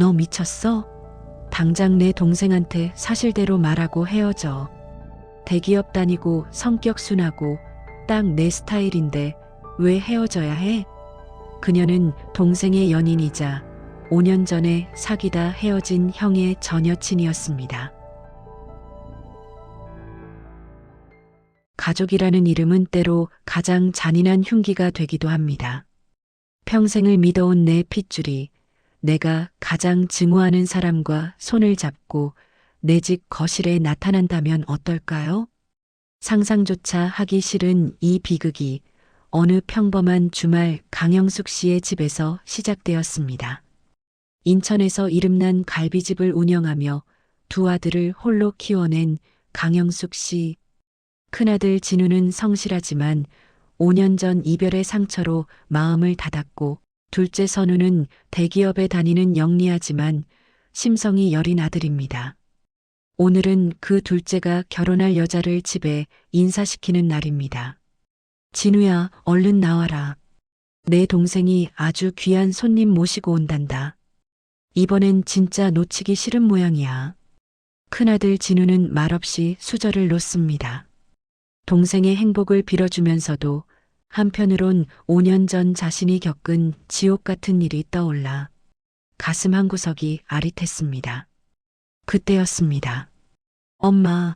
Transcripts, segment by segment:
너 미쳤어? 당장 내 동생한테 사실대로 말하고 헤어져. 대기업 다니고 성격 순하고 딱 내 스타일인데 왜 헤어져야 해? 그녀는 동생의 연인이자 5년 전에 사귀다 헤어진 형의 전 여친이었습니다. 가족이라는 이름은 때로 가장 잔인한 흉기가 되기도 합니다. 평생을 믿어온 내 핏줄이 내가 가장 증오하는 사람과 손을 잡고 내 집 거실에 나타난다면 어떨까요? 상상조차 하기 싫은 이 비극이 어느 평범한 주말 강영숙 씨의 집에서 시작되었습니다. 인천에서 이름난 갈비집을 운영하며 두 아들을 홀로 키워낸 강영숙 씨. 큰아들 진우는 성실하지만 5년 전 이별의 상처로 마음을 닫았고 둘째 선우는 대기업에 다니는 영리하지만 심성이 여린 아들입니다. 오늘은 그 둘째가 결혼할 여자를 집에 인사시키는 날입니다. 진우야, 얼른 나와라. 내 동생이 아주 귀한 손님 모시고 온단다. 이번엔 진짜 놓치기 싫은 모양이야. 큰아들 진우는 말없이 수저를 놓습니다. 동생의 행복을 빌어주면서도 한편으론 5년 전 자신이 겪은 지옥 같은 일이 떠올라 가슴 한 구석이 아릿했습니다. 그때였습니다. 엄마,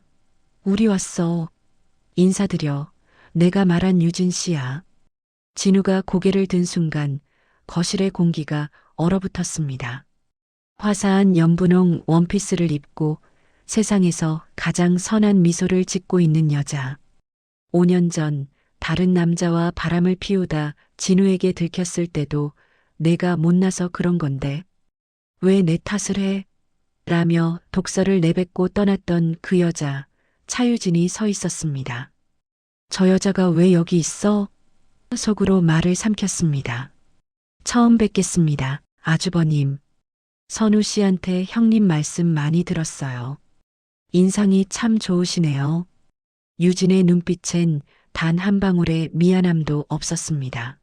우리 왔어. 인사드려. 내가 말한 유진 씨야. 진우가 고개를 든 순간 거실의 공기가 얼어붙었습니다. 화사한 연분홍 원피스를 입고 세상에서 가장 선한 미소를 짓고 있는 여자. 5년 전 다른 남자와 바람을 피우다 진우에게 들켰을 때도 내가 못나서 그런 건데 왜 내 탓을 해? 라며 독서를 내뱉고 떠났던 그 여자 차유진이 서 있었습니다. 저 여자가 왜 여기 있어? 속으로 말을 삼켰습니다. 처음 뵙겠습니다. 아주버님. 선우 씨한테 형님 말씀 많이 들었어요. 인상이 참 좋으시네요. 유진의 눈빛엔 단 한 방울의 미안함도 없었습니다.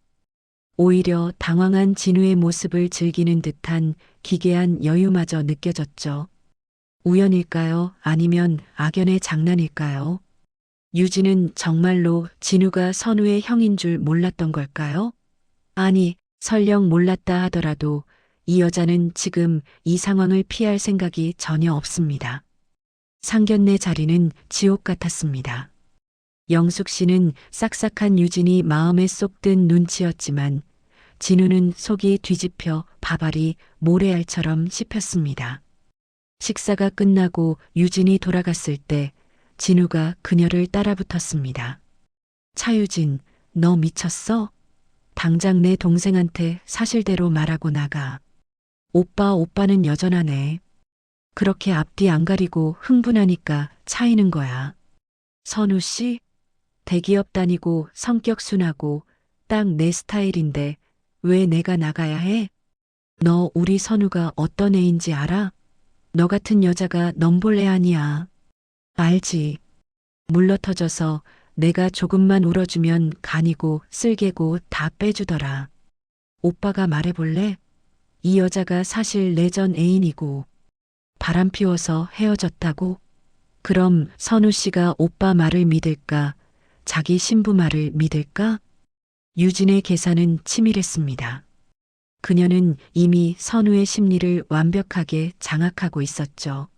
오히려 당황한 진우의 모습을 즐기는 듯한 기괴한 여유마저 느껴졌죠. 우연일까요? 아니면 악연의 장난일까요? 유진은 정말로 진우가 선우의 형인 줄 몰랐던 걸까요? 아니, 설령 몰랐다 하더라도 이 여자는 지금 이 상황을 피할 생각이 전혀 없습니다. 상견례 자리는 지옥 같았습니다. 영숙 씨는 싹싹한 유진이 마음에 쏙 든 눈치였지만 진우는 속이 뒤집혀 밥알이 모래알처럼 씹혔습니다. 식사가 끝나고 유진이 돌아갔을 때 진우가 그녀를 따라붙었습니다. 차유진, 너 미쳤어? 당장 내 동생한테 사실대로 말하고 나가. 오빠, 오빠는 여전하네. 그렇게 앞뒤 안 가리고 흥분하니까 차이는 거야. 선우 씨? 대기업 다니고 성격 순하고 딱 내 스타일인데 왜 내가 나가야 해? 너 우리 선우가 어떤 애인지 알아? 너 같은 여자가 넘볼래 아니야. 알지. 물러터져서 내가 조금만 울어주면 간이고 쓸개고 다 빼주더라. 오빠가 말해볼래? 이 여자가 사실 내 전 애인이고 바람 피워서 헤어졌다고? 그럼 선우 씨가 오빠 말을 믿을까? 자기 신부 말을 믿을까? 유진의 계산은 치밀했습니다. 그녀는 이미 선우의 심리를 완벽하게 장악하고 있었죠.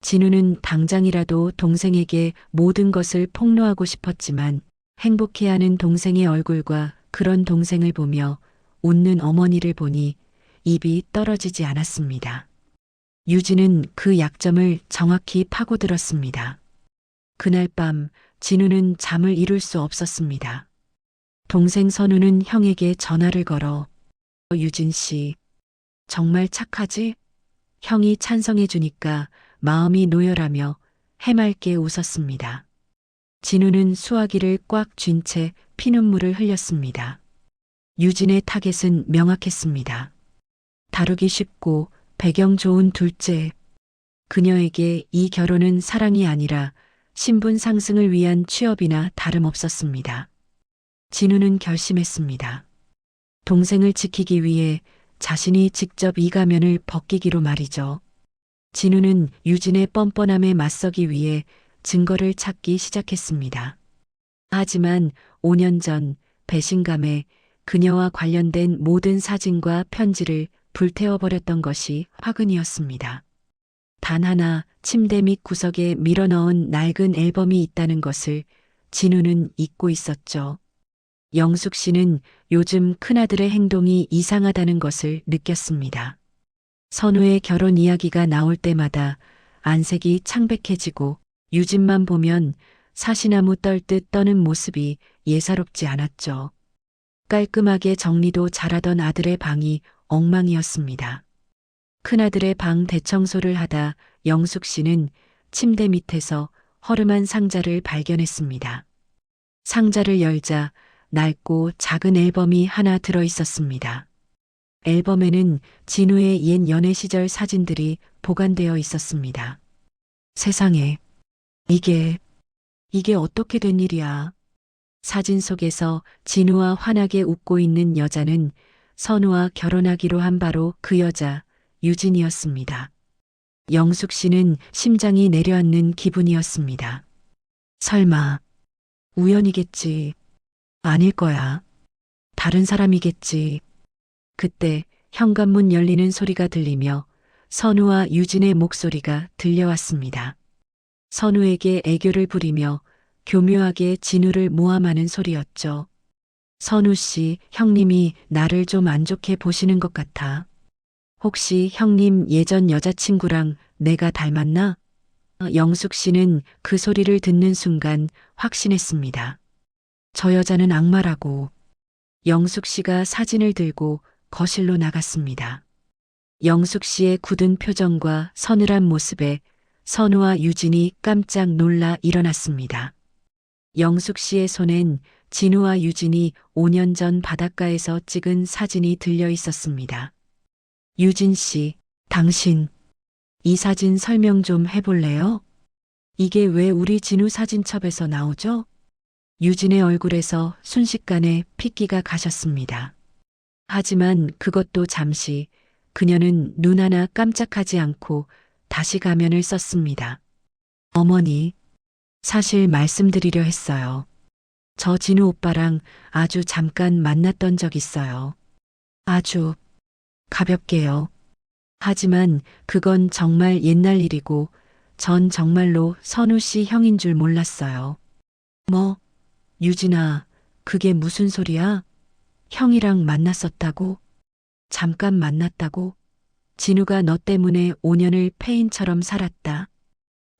진우는 당장이라도 동생에게 모든 것을 폭로하고 싶었지만 행복해하는 동생의 얼굴과 그런 동생을 보며 웃는 어머니를 보니 입이 떨어지지 않았습니다. 유진은 그 약점을 정확히 파고들었습니다. 그날 밤 진우는 잠을 이룰 수 없었습니다. 동생 선우는 형에게 전화를 걸어 유진 씨, 정말 착하지? 형이 찬성해 주니까 마음이 노열하며 해맑게 웃었습니다. 진우는 수화기를 꽉 쥔 채 피눈물을 흘렸습니다. 유진의 타겟은 명확했습니다. 다루기 쉽고 배경 좋은 둘째. 그녀에게 이 결혼은 사랑이 아니라 신분 상승을 위한 취업이나 다름없었습니다. 진우는 결심했습니다. 동생을 지키기 위해 자신이 직접 이 가면을 벗기기로 말이죠. 진우는 유진의 뻔뻔함에 맞서기 위해 증거를 찾기 시작했습니다. 하지만 5년 전 배신감에 그녀와 관련된 모든 사진과 편지를 불태워버렸던 것이 화근이었습니다. 단 하나 침대 밑 구석에 밀어넣은 낡은 앨범이 있다는 것을 진우는 잊고 있었죠. 영숙 씨는 요즘 큰아들의 행동이 이상하다는 것을 느꼈습니다. 선우의 결혼 이야기가 나올 때마다 안색이 창백해지고 유진만 보면 사시나무 떨듯 떠는 모습이 예사롭지 않았죠. 깔끔하게 정리도 잘하던 아들의 방이 엉망이었습니다. 큰아들의 방 대청소를 하다 영숙 씨는 침대 밑에서 허름한 상자를 발견했습니다. 상자를 열자 낡고 작은 앨범이 하나 들어 있었습니다. 앨범에는 진우의 옛 연애 시절 사진들이 보관되어 있었습니다. 세상에, 이게, 이게 어떻게 된 일이야. 사진 속에서 진우와 환하게 웃고 있는 여자는 선우와 결혼하기로 한 바로 그 여자, 유진이었습니다. 영숙 씨는 심장이 내려앉는 기분이었습니다. 설마, 우연이겠지. 아닐 거야. 다른 사람이겠지. 그때 현관문 열리는 소리가 들리며 선우와 유진의 목소리가 들려왔습니다. 선우에게 애교를 부리며 교묘하게 진우를 모함하는 소리였죠. 선우 씨, 형님이 나를 좀 안 좋게 보시는 것 같아. 혹시 형님 예전 여자친구랑 내가 닮았나? 어, 영숙 씨는 그 소리를 듣는 순간 확신했습니다. 저 여자는 악마라고. 영숙 씨가 사진을 들고 거실로 나갔습니다. 영숙 씨의 굳은 표정과 서늘한 모습에 선우와 유진이 깜짝 놀라 일어났습니다. 영숙 씨의 손엔 진우와 유진이 5년 전 바닷가에서 찍은 사진이 들려 있었습니다. 유진 씨, 당신, 이 사진 설명 좀 해볼래요? 이게 왜 우리 진우 사진첩에서 나오죠? 유진의 얼굴에서 순식간에 핏기가 가셨습니다. 하지만 그것도 잠시 그녀는 눈 하나 깜짝하지 않고 다시 가면을 썼습니다. 어머니, 사실 말씀드리려 했어요. 저 진우 오빠랑 아주 잠깐 만났던 적 있어요. 아주 가볍게요. 하지만 그건 정말 옛날 일이고 전 정말로 선우 씨 형인 줄 몰랐어요. 뭐, 유진아, 그게 무슨 소리야? 형이랑 만났었다고? 잠깐 만났다고? 진우가 너 때문에 5년을 폐인처럼 살았다.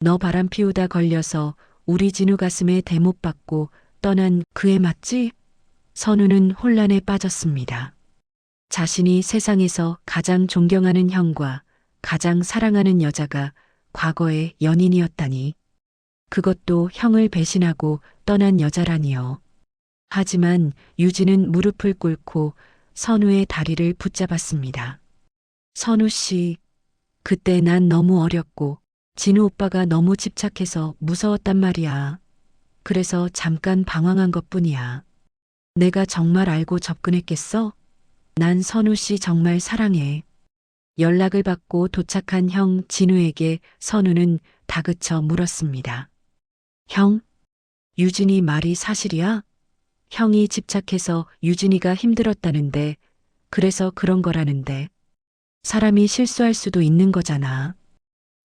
너 바람 피우다 걸려서 우리 진우 가슴에 대못 받고 떠난 그애 맞지? 선우는 혼란에 빠졌습니다. 자신이 세상에서 가장 존경하는 형과 가장 사랑하는 여자가 과거의 연인이었다니. 그것도 형을 배신하고 떠난 여자라니요. 하지만 유진은 무릎을 꿇고 선우의 다리를 붙잡았습니다. 선우 씨, 그때 난 너무 어렸고 진우 오빠가 너무 집착해서 무서웠단 말이야. 그래서 잠깐 방황한 것 뿐이야. 내가 정말 알고 접근했겠어? 난 선우 씨 정말 사랑해. 연락을 받고 도착한 형 진우에게 선우는 다그쳐 물었습니다. 형? 유진이 말이 사실이야? 형이 집착해서 유진이가 힘들었다는데, 그래서 그런 거라는데. 사람이 실수할 수도 있는 거잖아.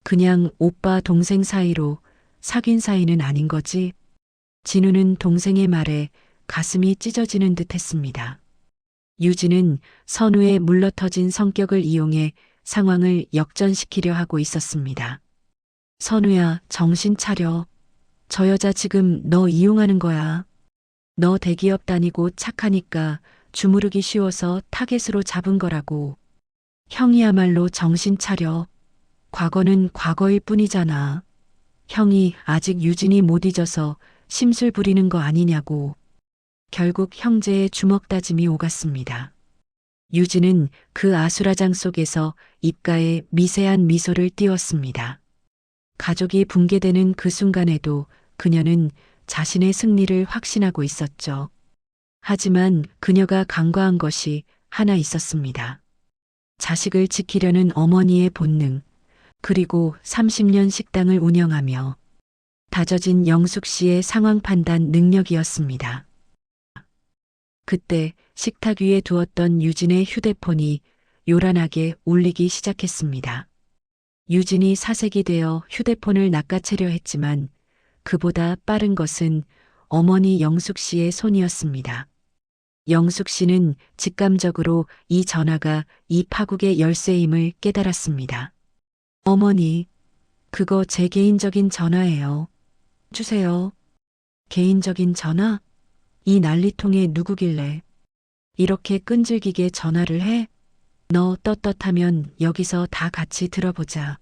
그냥 오빠 동생 사이로 사귄 사이는 아닌 거지. 진우는 동생의 말에 가슴이 찢어지는 듯 했습니다. 유진은 선우의 물러터진 성격을 이용해 상황을 역전시키려 하고 있었습니다. 선우야, 정신 차려. 저 여자 지금 너 이용하는 거야. 너 대기업 다니고 착하니까 주무르기 쉬워서 타겟으로 잡은 거라고. 형이야말로 정신 차려. 과거는 과거일 뿐이잖아. 형이 아직 유진이 못 잊어서 심술 부리는 거 아니냐고. 결국 형제의 주먹 다짐이 오갔습니다. 유진은 그 아수라장 속에서 입가에 미세한 미소를 띄웠습니다. 가족이 붕괴되는 그 순간에도 그녀는 자신의 승리를 확신하고 있었죠. 하지만 그녀가 간과한 것이 하나 있었습니다. 자식을 지키려는 어머니의 본능, 그리고 30년 식당을 운영하며 다져진 영숙 씨의 상황 판단 능력이었습니다. 그때 식탁 위에 두었던 유진의 휴대폰이 요란하게 울리기 시작했습니다. 유진이 사색이 되어 휴대폰을 낚아채려 했지만 그보다 빠른 것은 어머니 영숙 씨의 손이었습니다. 영숙 씨는 직감적으로 이 전화가 이 파국의 열쇠임을 깨달았습니다. 어머니, 그거 제 개인적인 전화예요. 주세요. 개인적인 전화? 이 난리통에 누구길래 이렇게 끈질기게 전화를 해? 너 떳떳하면 여기서 다 같이 들어보자.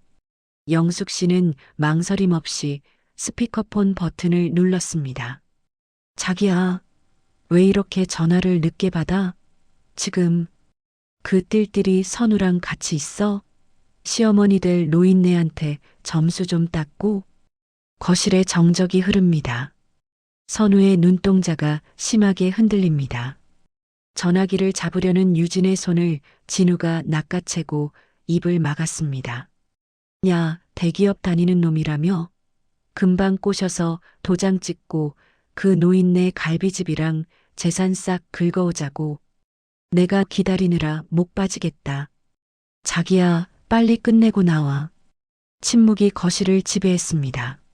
영숙 씨는 망설임 없이 스피커폰 버튼을 눌렀습니다. 자기야, 왜 이렇게 전화를 늦게 받아? 지금 그 띨띨이 선우랑 같이 있어? 시어머니 될 노인네한테 점수 좀 땄고 거실에 정적이 흐릅니다. 선우의 눈동자가 심하게 흔들립니다. 전화기를 잡으려는 유진의 손을 진우가 낚아채고 입을 막았습니다. 야, 대기업 다니는 놈이라며? 금방 꼬셔서 도장 찍고 그 노인네 갈비집이랑 재산 싹 긁어오자고. 내가 기다리느라 목 빠지겠다. 자기야, 빨리 끝내고 나와. 침묵이 거실을 지배했습니다.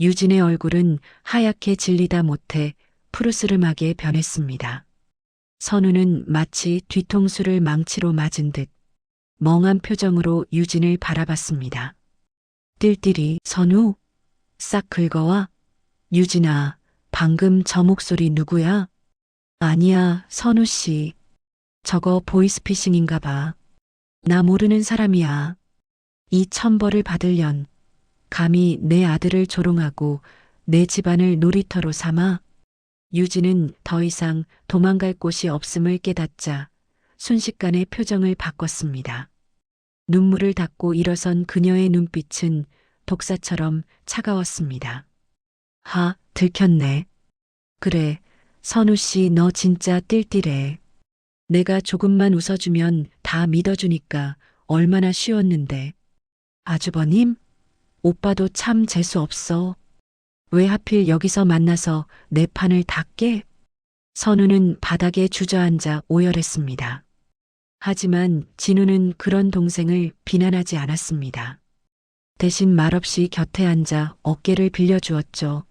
유진의 얼굴은 하얗게 질리다 못해 푸르스름하게 변했습니다. 선우는 마치 뒤통수를 망치로 맞은 듯 멍한 표정으로 유진을 바라봤습니다. 띨띨이 선우? 싹 긁어와? 유진아, 방금 저 목소리 누구야? 아니야, 선우 씨. 저거 보이스피싱인가 봐. 나 모르는 사람이야. 이 천벌을 받을련 감히 내 아들을 조롱하고 내 집안을 놀이터로 삼아 유진은 더 이상 도망갈 곳이 없음을 깨닫자 순식간에 표정을 바꿨습니다. 눈물을 닦고 일어선 그녀의 눈빛은 독사처럼 차가웠습니다. 하, 들켰네. 그래, 선우 씨 너 진짜 띨띨해. 내가 조금만 웃어주면 다 믿어주니까 얼마나 쉬웠는데. 아주버님? 오빠도 참 재수 없어. 왜 하필 여기서 만나서 내 판을 다 깨? 선우는 바닥에 주저앉아 오열했습니다. 하지만 진우는 그런 동생을 비난하지 않았습니다. 대신 말없이 곁에 앉아 어깨를 빌려주었죠.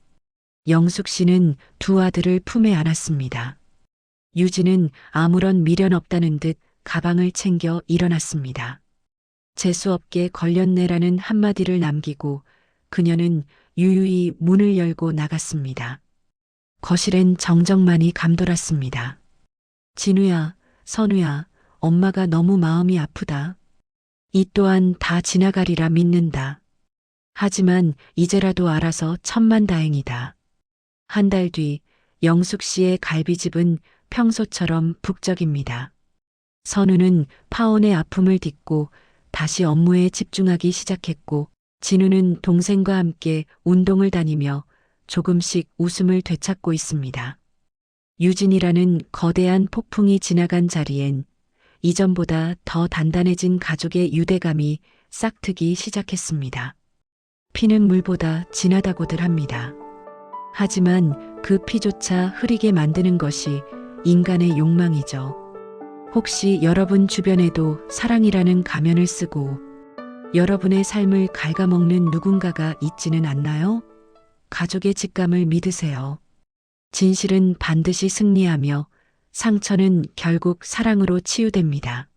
영숙 씨는 두 아들을 품에 안았습니다. 유진은 아무런 미련 없다는 듯 가방을 챙겨 일어났습니다. 재수없게 걸렸네라는 한마디를 남기고 그녀는 유유히 문을 열고 나갔습니다. 거실엔 정적만이 감돌았습니다. 진우야, 선우야, 엄마가 너무 마음이 아프다. 이 또한 다 지나가리라 믿는다. 하지만 이제라도 알아서 천만 다행이다. 한 달 뒤 영숙 씨의 갈비집은 평소처럼 북적입니다. 선우는 파혼의 아픔을 딛고 다시 업무에 집중하기 시작했고 진우는 동생과 함께 운동을 다니며 조금씩 웃음을 되찾고 있습니다. 유진이라는 거대한 폭풍이 지나간 자리엔 이전보다 더 단단해진 가족의 유대감이 싹트기 시작했습니다. 피는 물보다 진하다고들 합니다. 하지만 그 피조차 흐리게 만드는 것이 인간의 욕망이죠. 혹시 여러분 주변에도 사랑이라는 가면을 쓰고 여러분의 삶을 갉아먹는 누군가가 있지는 않나요? 가족의 직감을 믿으세요. 진실은 반드시 승리하며 상처는 결국 사랑으로 치유됩니다.